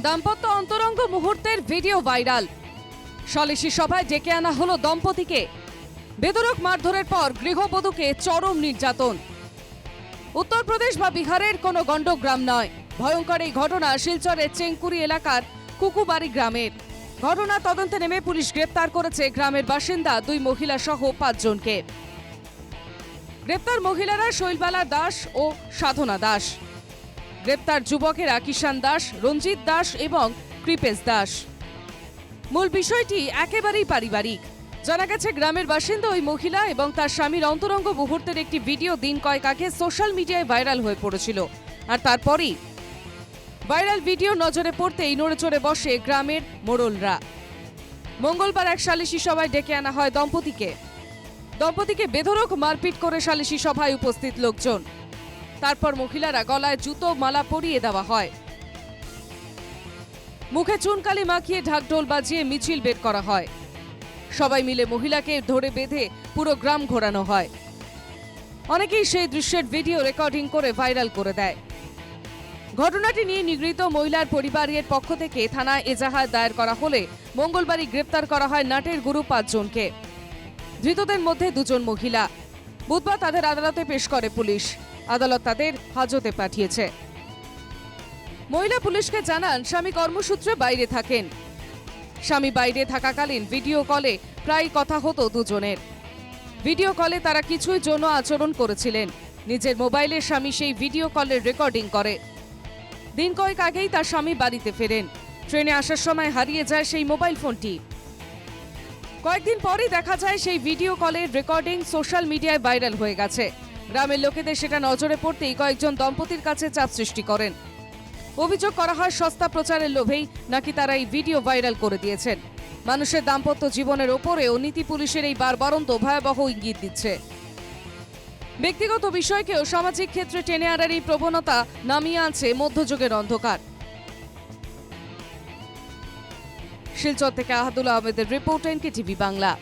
দাম্পত্য অন্তরঙ্গ মুহূর্তের ভিডিও ভাইরাল। সালিশি সভায় ডেকে আনা হলো দম্পতিকে। বেদরক মারধরের পর গৃহবধূকে চরম নির্যাতন। উত্তরপ্রদেশ বা বিহারের কোনো গণ্ডগ্রাম নয়। ভয়ঙ্কর এই ঘটনা শিলচরের চেঙ্কুরি এলাকার কুকুবাড়ি গ্রামের। ঘটনা তদন্তে নেমে পুলিশ গ্রেপ্তার করেছে গ্রামের বাসিন্দা, দুই মহিলা সহ পাঁচজনকে। গ্রেপ্তার মহিলারা শৈলবালা দাস ও সাধনা দাস। গ্রেপ্তার যুবকেরা কিষান দাস, রঞ্জিত দাস এবং কৃপেশ দাস। মূল বিষয়টি একেবারেই পারিবারিক। জানা গেছে গ্রামের বাসিন্দা ওই মহিলা এবং তার স্বামীর অন্তরঙ্গ মুহূর্তের একটি ভিডিও দিন কয়েক আগে সোশ্যাল মিডিয়ায় ভাইরাল হয়ে পড়েছিল। আর তারপরই ভাইরাল ভিডিও নজরে পড়তেই নড়ে চড়ে বসে গ্রামের মোড়লরা। মঙ্গলবার এক সালিশি সভায় ডেকে আনা হয় দম্পতিকে। দম্পতিকে বেধরক মারপিট করে সালিশি সভায় উপস্থিত লোকজন। তারপর মহিলারা গলায় জুতো, মালা পরিয়ে দেওয়া হয়। মুখে চুনকালি মাখিয়ে ঢাকঢোল বাজিয়ে মিছিল বের করা হয়। সবাই মিলে মহিলাকে ধরে বেঁধে পুরো গ্রাম ঘোরানো হয়। অনেকেই সেই দৃশ্যের ভিডিও রেকর্ডিং করে ভাইরাল করে দেয়। ঘটনাটি নিয়ে নিগৃহীত মহিলার পরিবারের পক্ষ থেকে থানায় এজাহার দায়ের করা হলে মঙ্গলবারই গ্রেপ্তার করা হয় নাটের গুরু পাঁচজনকে। ধৃতদের মধ্যে দুজন মহিলা। বুধবার তাদের আদালতে পেশ করে পুলিশ। আদালত তাদের হাজতে পাঠিয়েছে। মহিলা পুলিশকে জানান, স্বামী কর্মসূত্রে বাইরে থাকেন। স্বামী বাইরে থাকাকালীন ভিডিও কলে প্রায় কথা হতো দুজনের। ভিডিও কলে তারা কিছুই যৌন আচরণ করেছিলেন। নিজের মোবাইলে স্বামী সেই ভিডিও কলের রেকর্ডিং করে। দিন কয়েক আগেই তার স্বামী বাড়িতে ফেরেন। ট্রেনে আসার সময় হারিয়ে যায় সেই মোবাইল ফোনটি। কয়েকদিন পরই দেখা যায় সেই ভিডিও কলের রেকর্ডিং সোশ্যাল মিডিয়ায় ভাইরাল হয়ে গেছে। গ্রামের লোকেদের সেটা নজরে পড়তেই কয়েকজন দম্পতির কাছে চাপ সৃষ্টি করেন। অভিযোগ করা হয়, সস্তা প্রচারের লোভেই নাকি তারা এই ভিডিও ভাইরাল করে দিয়েছেন। মানুষের দাম্পত্য জীবনের ওপরেও নীতি পুলিশের এই বারবারন্ত ভয়াবহ ইঙ্গিত দিচ্ছে। ব্যক্তিগত বিষয়কেও সামাজিক ক্ষেত্রে টেনে আনার এই প্রবণতা নামিয়ে আনছে মধ্যযুগের অন্ধকার। শিলচর থেকে আহাদুল আহমেদের রিপোর্ট এনকে টিভি বাংলা।